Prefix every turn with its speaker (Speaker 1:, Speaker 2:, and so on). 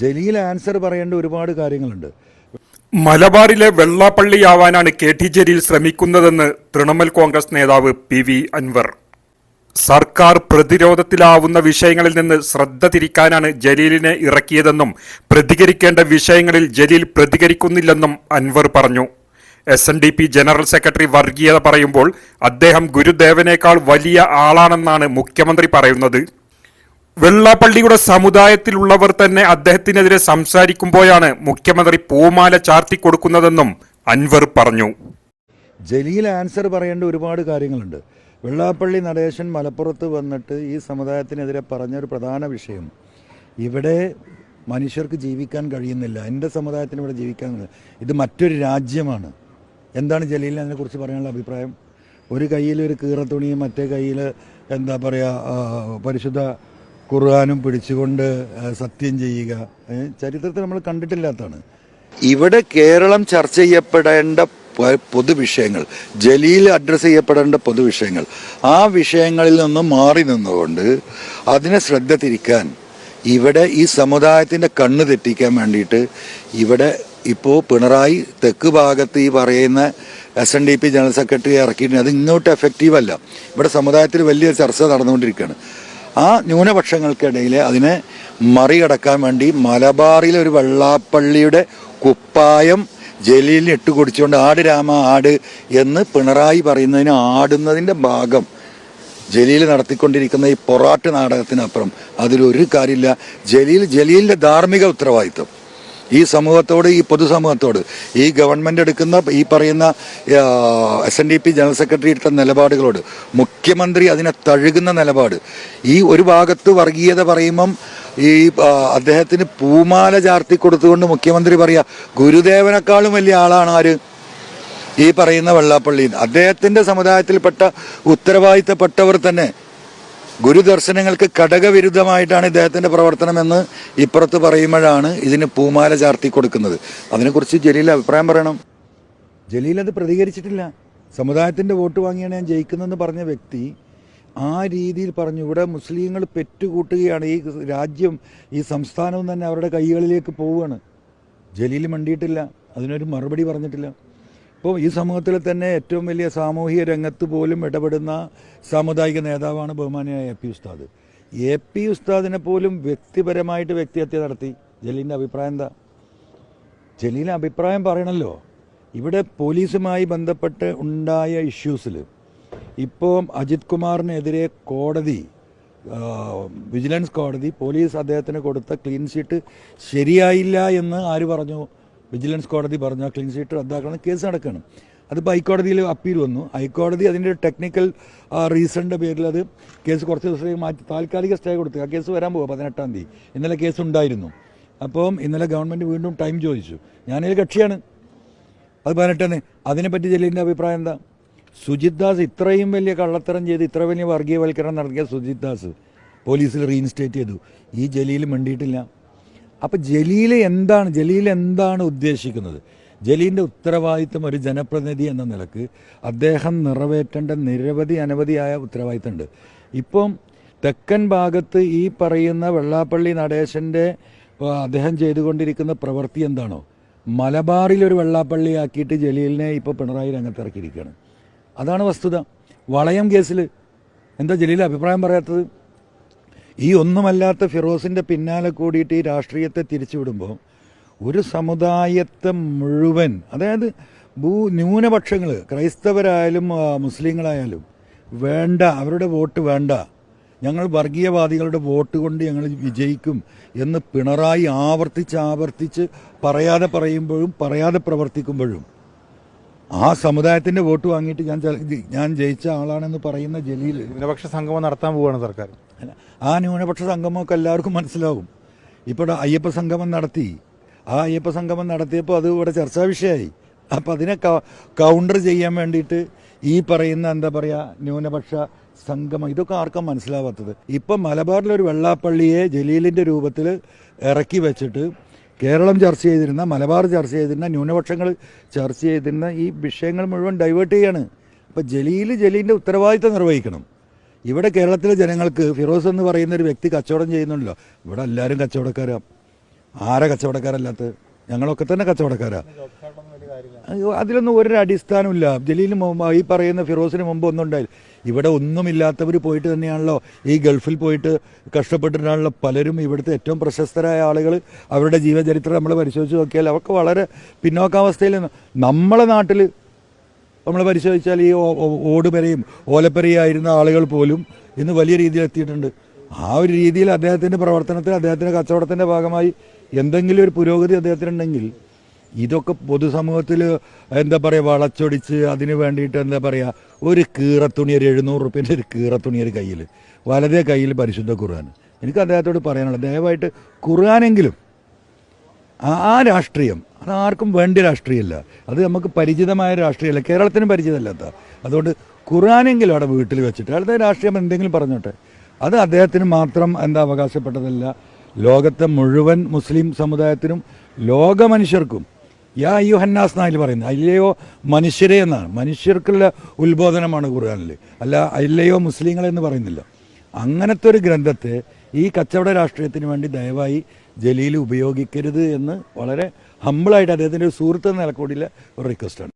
Speaker 1: Jaleel answer പറയേണ്ട ഒരുപാട് കാര്യങ്ങളുണ്ട്.
Speaker 2: മലബാറിലെ വെള്ളാപ്പള്ളിയാവാനാണ് കെ ടി ജലീൽ ശ്രമിക്കുന്നതെന്ന് തൃണമൂൽ കോൺഗ്രസ് നേതാവ് പി വി അൻവർ. സർക്കാർ പ്രതിരോധത്തിലാവുന്ന വിഷയങ്ങളിൽ നിന്ന് ശ്രദ്ധ തിരിക്കാനാണ് ജലീലിനെ ഇറക്കിയതെന്നും പ്രതികരിക്കേണ്ട വിഷയങ്ങളിൽ ജലീൽ പ്രതികരിക്കുന്നില്ലെന്നും അൻവർ പറഞ്ഞു. S N D P general secretary വർഗീയത പറയുമ്പോൾ അദ്ദേഹം ഗുരുദേവനേക്കാൾ വലിയ ആളാണെന്നാണ് മുഖ്യമന്ത്രി പറയുന്നത്. വെള്ളാപ്പള്ളിയുടെ സമുദായത്തിലുള്ളവർ തന്നെ അദ്ദേഹത്തിനെതിരെ സംസാരിക്കുമ്പോഴാണ് മുഖ്യമന്ത്രി പൂമാല ചാർത്തിക്കൊടുക്കുന്നതെന്നും അൻവർ പറഞ്ഞു.
Speaker 1: ജലീൽ ആൻസർ പറയേണ്ട ഒരുപാട് കാര്യങ്ങളുണ്ട്. വെള്ളാപ്പള്ളി നടേശൻ മലപ്പുറത്ത് വന്നിട്ട് ഈ സമുദായത്തിനെതിരെ പറഞ്ഞ ഒരു പ്രധാന വിഷയം. ഇവിടെ മനുഷ്യർക്ക് ജീവിക്കാൻ കഴിയുന്നില്ല. എന്റെ സമുദായത്തിന് ഇവിടെ ജീവിക്കാൻ ഇത് മറ്റൊരു രാജ്യമാണ്. എന്താണ് ജലീലിന് അതിനെക്കുറിച്ച് പറയാനുള്ള അഭിപ്രായം? ഒരു കയ്യിൽ ഒരു കീറത്തുണിയും മറ്റേ കയ്യിൽ എന്താ പറയുക പരിശുദ്ധ ഖുർആാനും പിടിച്ചുകൊണ്ട് സത്യം ചെയ്യുക. ചരിത്രത്തിൽ നമ്മൾ കണ്ടിട്ടില്ലാത്തതാണ്. ഇവിടെ കേരളം ചർച്ച ചെയ്യപ്പെടേണ്ട പൊതുവിഷയങ്ങൾ ജലീൽ അഡ്രസ്സ് ചെയ്യപ്പെടേണ്ട പൊതുവിഷയങ്ങൾ ആ വിഷയങ്ങളിൽ നിന്ന് മാറി നിന്നുകൊണ്ട് അതിനെ ശ്രദ്ധ തിരിക്കാൻ ഇവിടെ ഈ സമുദായത്തിന്റെ കണ്ണ് തെറ്റിക്കാൻ വേണ്ടിയിട്ട് ഇവിടെ ഇപ്പോൾ പിണറായി തെക്ക് ഭാഗത്ത് ഈ പറയുന്ന S N D P general secretary ഇറക്കിയിട്ടുണ്ട് അത് ഇങ്ങോട്ട് എഫക്റ്റീവ് അല്ല. ഇവിടെ സമുദായത്തിൽ വലിയ ചർച്ച നടന്നുകൊണ്ടിരിക്കുകയാണ്. ആ ന്യൂനപക്ഷങ്ങൾക്കിടയിൽ അതിനെ മറികടക്കാൻ വേണ്ടി മലബാറിലെ ഒരു വെള്ളാപ്പള്ളിയുടെ കുപ്പായം ജലീലിന് ഇട്ട് കുടിച്ചുകൊണ്ട് ആട് രാമ ആട് എന്ന് പിണറായി പറയുന്നതിന് ആടുന്നതിന്റെ ഭാഗം ജലീൽ നടത്തിക്കൊണ്ടിരിക്കുന്ന ഈ പൊറാട്ട് നാടകത്തിനപ്പുറം. അതിലൊരു കാര്യമില്ല. ജലീൽ ജലീലിന്റെ ധാർമ്മിക ഉത്തരവാദിത്വം. ഈ സമൂഹത്തോട് ഈ പൊതുസമൂഹത്തോട് ഈ ഗവൺമെന്റ് എടുക്കുന്ന ഈ പറയുന്ന S N D P general secretary എടുത്ത നിലപാടുകളോട് മുഖ്യമന്ത്രി അതിനെ തഴുകുന്ന നിലപാട് ഈ ഒരു ഭാഗത്ത് വർഗീയത പറയുമ്പം ഈ അദ്ദേഹത്തിന് പൂമാല ചാർത്തി കൊടുത്തുകൊണ്ട് മുഖ്യമന്ത്രി പറയുക ഗുരുദേവനേക്കാളും വലിയ ആളാണ് ആര്? ഈ പറയുന്ന വെള്ളാപ്പള്ളി. അദ്ദേഹത്തിന്റെ സമുദായത്തിൽപ്പെട്ട ഉത്തരവാദിത്തപ്പെട്ടവർ തന്നെ ഗുരുദർശനങ്ങൾക്ക് ഘടകവിരുദ്ധമായിട്ടാണ് ഇദ്ദേഹത്തിന്റെ പ്രവർത്തനമെന്ന് ഇപ്പുറത്ത് പറയുമ്പോഴാണ് ഇതിന് പൂമാല ചാർത്തി കൊടുക്കുന്നത്. അതിനെക്കുറിച്ച് ജലീൽ അഭിപ്രായം പറയണം. ജലീൽ അത് പ്രതികരിച്ചിട്ടില്ല. സമുദായത്തിന്റെ വോട്ട് വാങ്ങിയാണ് ഞാൻ ജയിക്കുന്നതെന്ന് പറഞ്ഞ വ്യക്തി ആ രീതിയിൽ പറഞ്ഞു ഇവിടെ മുസ്ലിങ്ങൾ പെറ്റുകൂട്ടുകയാണ്. ഈ രാജ്യം ഈ സംസ്ഥാനവും തന്നെ അവരുടെ കൈകളിലേക്ക് പോവുകയാണ്. ജലീൽ മണ്ടിയിട്ടില്ല. അതിനൊരു മറുപടി പറഞ്ഞിട്ടില്ല. ഇപ്പോൾ ഈ സമൂഹത്തിൽ തന്നെ ഏറ്റവും വലിയ സാമൂഹിക രംഗത്ത് പോലും ഇടപെടുന്ന സാമുദായിക നേതാവാണ് ബഹുമാനിയായ A P Usthad. A P ഉസ്താദിനെ പോലും വ്യക്തിപരമായിട്ട് വ്യക്തിഹത്യ നടത്തി. ജലീലിന്റെ അഭിപ്രായം എന്താ? ജലീലിന്റെ അഭിപ്രായം പറയണല്ലോ. ഇവിടെ പോലീസുമായി ബന്ധപ്പെട്ട് ഉണ്ടായ ഇഷ്യൂസിൽ ഇപ്പോൾ അജിത് കുമാറിനെതിരെ കോടതി വിജിലൻസ് കോടതി പോലീസ് അദ്ദേഹത്തിന് കൊടുത്ത ക്ലീൻ ഷീറ്റ് ശരിയായില്ല എന്ന് ആര് പറഞ്ഞു? വിജിലൻസ് കോടതി പറഞ്ഞു ക്ലീൻ ചീറ്റ് റദ്ദാക്കണം കേസ് നടക്കണം. അതിപ്പോൾ ഹൈക്കോടതിയിൽ അപ്പീൽ വന്നു. ഹൈക്കോടതി അതിന്റെ ടെക്നിക്കൽ റീസണിന്റെ പേരിൽ അത് കേസ് കുറച്ച് ദിവസത്തേക്ക് മാറ്റി താൽക്കാലിക സ്റ്റേ കൊടുത്തു. ആ കേസ് വരാൻ പോകുക പതിനെട്ടാം തീയതി. ഇന്നലെ കേസ് ഉണ്ടായിരുന്നു. അപ്പം ഇന്നലെ ഗവൺമെന്റ് വീണ്ടും ടൈം ചോദിച്ചു. ഞാനതിൽ കക്ഷിയാണ്. അത് പതിനെട്ടാണ് അതിനെപ്പറ്റി ജലീലിന്റെ അഭിപ്രായം എന്താ? സുജിത് ദാസ് ഇത്രയും വലിയ കള്ളത്തരം ചെയ്ത് ഇത്ര വലിയ വർഗീയവൽക്കരണം നടത്തിയ സുജിത് ദാസ് പോലീസിൽ റീഇൻസ്റ്റേറ്റ് ചെയ്തു. ഈ ജലീൽ മിണ്ടിയിട്ടില്ല. അപ്പം ജലീൽ എന്താണ് ജലീൽ എന്താണ് ഉദ്ദേശിക്കുന്നത്? ജലീലിന്റെ ഉത്തരവാദിത്വം ഒരു ജനപ്രതിനിധി എന്ന നിലയ്ക്ക് അദ്ദേഹം നിറവേറ്റേണ്ട നിരവധി അനവധിയായ ഉത്തരവാദിത്തമുണ്ട്. ഇപ്പം തെക്കൻ ഭാഗത്ത് ഈ പറയുന്ന വെള്ളാപ്പള്ളി നടേശന്റെ അദ്ദേഹം ചെയ്തുകൊണ്ടിരിക്കുന്ന പ്രവൃത്തി എന്താണോ? മലബാറിൽ ഒരു വെള്ളാപ്പള്ളിയാക്കിയിട്ട് ജലീലിനെ ഇപ്പോൾ പിണറായി രംഗത്തിറക്കിയിരിക്കുകയാണ് അതാണ് വസ്തുത. വളയം കേസിൽ എന്താ ജലീൽ അഭിപ്രായം പറയാത്തത്? ഈ ഒന്നുമല്ലാത്ത ഫിറോസിന്റെ പിന്നാലെ കൂടിയിട്ട് ഈ രാഷ്ട്രീയത്തെ തിരിച്ചുവിടുമ്പോൾ ഒരു സമുദായത്തെ മുഴുവൻ അതായത് ഭൂ ന്യൂനപക്ഷങ്ങൾ ക്രൈസ്തവരായാലും മുസ്ലിങ്ങളായാലും വേണ്ട അവരുടെ വോട്ട് വേണ്ട. ഞങ്ങൾ വർഗീയവാദികളുടെ വോട്ട് കൊണ്ട് ഞങ്ങൾ വിജയിക്കും എന്ന് പിണറായി ആവർത്തിച്ച് ആവർത്തിച്ച് പറയാതെ പറയുമ്പോഴും പറയാതെ പ്രവർത്തിക്കുമ്പോഴും ആ സമുദായത്തിന്റെ വോട്ട് വാങ്ങിയിട്ട് ഞാൻ ഞാൻ ജയിച്ച ആളാണെന്ന് പറയുന്ന ജലീൽ.
Speaker 3: ന്യൂനപക്ഷ സംഗമം നടത്താൻ പോവുകയാണ് സർക്കാർ.
Speaker 1: അല്ല, ആ ന്യൂനപക്ഷ സംഗമമൊക്കെ എല്ലാവർക്കും മനസ്സിലാവും. ഇപ്പോൾ അയ്യപ്പ സംഗമം നടത്തി. ആ അയ്യപ്പ സംഗമം നടത്തിയപ്പോൾ അത് ഇവിടെ ചർച്ചാ വിഷയമായി അപ്പം അതിനെ കൗണ്ടർ ചെയ്യാൻ വേണ്ടിയിട്ട് ഈ പറയുന്ന എന്താ പറയുക ന്യൂനപക്ഷ സംഗമം ഇതൊക്കെ ആർക്കും മനസ്സിലാവാത്തത്? ഇപ്പം മലബാറിലൊരു വെള്ളാപ്പള്ളിയെ ജലീലിന്റെ രൂപത്തിൽ ഇറക്കി വെച്ചിട്ട് കേരളം ചർച്ച ചെയ്തിരുന്ന മലബാർ ചർച്ച ചെയ്തിരുന്ന ന്യൂനപക്ഷങ്ങൾ ചർച്ച ചെയ്തിരുന്ന ഈ വിഷയങ്ങൾ മുഴുവൻ ഡൈവേർട്ട് ചെയ്യാണ്. അപ്പോൾ ജലീൽ ജലീലിന്റെ ഉത്തരവാദിത്തം നിർവഹിക്കണം. ഇവിടെ കേരളത്തിലെ ജനങ്ങൾക്ക് ഫിറോസ് എന്ന് പറയുന്ന ഒരു വ്യക്തി കച്ചവടം ചെയ്യുന്നുണ്ടല്ലോ. ഇവിടെ എല്ലാവരും കച്ചവടക്കാരാണ് ആരാ കച്ചവടക്കാരല്ലാത്തത്? ഞങ്ങളൊക്കെ തന്നെ കച്ചവടക്കാരാ. അയ്യോ, അതിലൊന്നും ഒരു അടിസ്ഥാനമില്ല ജലീൽ ഈ പറയുന്ന ഫിറോസിന് മുമ്പ് ഒന്നും ഉണ്ടായില്ല ഇവിടെ ഒന്നുമില്ലാത്തവർ പോയിട്ട് തന്നെയാണല്ലോ. ഈ ഗൾഫിൽ പോയിട്ട് കഷ്ടപ്പെട്ടിട്ടാണല്ലോ പലരും ഇവിടുത്തെ ഏറ്റവും പ്രശസ്തരായ ആളുകൾ അവരുടെ ജീവചരിത്രം നമ്മൾ പരിശോധിച്ച് നോക്കിയാൽ അവർക്ക് വളരെ പിന്നോക്കാവസ്ഥയിൽ നമ്മളെ നാട്ടിൽ നമ്മൾ പരിശോധിച്ചാൽ ഈ ഓടുപെരയും ഓലപ്പെരയായിരുന്ന ആളുകൾ പോലും ഇന്ന് വലിയ രീതിയിൽ എത്തിയിട്ടുണ്ട് ആ ഒരു രീതിയിൽ അദ്ദേഹത്തിന്റെ പ്രവർത്തനത്തിൽ അദ്ദേഹത്തിന്റെ കച്ചവടത്തിന്റെ ഭാഗമായി എന്തെങ്കിലും ഒരു പുരോഗതി അദ്ദേഹത്തിനുണ്ടെങ്കിൽ ഇതൊക്കെ പൊതുസമൂഹത്തിൽ എന്താ പറയുക വളച്ചൊടിച്ച് അതിന് വേണ്ടിയിട്ട് എന്താ പറയുക ഒരു കീറത്തുണി ഒരു എഴുന്നൂറ് റുപ്യന്റെ ഒരു കീറത്തുണി ഒരു കയ്യിൽ വലതേ കയ്യിൽ പരിശുദ്ധ ഖുർആൻ. എനിക്ക് അദ്ദേഹത്തോട് പറയാനുള്ളത് ദയവായിട്ട് ഖുർആാനെങ്കിലും ആ രാഷ്ട്രീയം അത് ആർക്കും വേണ്ട രാഷ്ട്രീയമല്ല അത് നമുക്ക് പരിചിതമായ രാഷ്ട്രീയമല്ല കേരളത്തിനും പരിചിതമല്ലാത്ത. അതുകൊണ്ട് ഖുർആാനെങ്കിലും അവിടെ വീട്ടിൽ വെച്ചിട്ട് അടുത്ത രാഷ്ട്രീയം എന്തെങ്കിലും പറഞ്ഞോട്ടെ. അത് അദ്ദേഹത്തിന് മാത്രം എന്താ അവകാശപ്പെട്ടതല്ല. ലോകത്തെ മുഴുവൻ മുസ്ലിം സമുദായത്തിനും ലോക മനുഷ്യർക്കും യാ യു ഹന്നാസ് എന്നായി പറയുന്നത്. അല്ലയോ മനുഷ്യരെ എന്നാണ്. മനുഷ്യർക്കുള്ള ഉത്ബോധനമാണ് ഖുർആാനിൽ അല്ല അല്ലയോ മുസ്ലിങ്ങളെന്ന് പറയുന്നില്ല. അങ്ങനത്തെ ഒരു ഗ്രന്ഥത്തെ ഈ കച്ചവട രാഷ്ട്രീയത്തിന് വേണ്ടി ദയവായി ജലീൽ ഉപയോഗിക്കരുത് എന്ന് വളരെ ഹമ്പിളായിട്ട് അദ്ദേഹത്തിന്റെ ഒരു സുഹൃത്ത് എന്ന നിലക്കൂടിയുള്ള ഒരു റിക്വസ്റ്റാണ്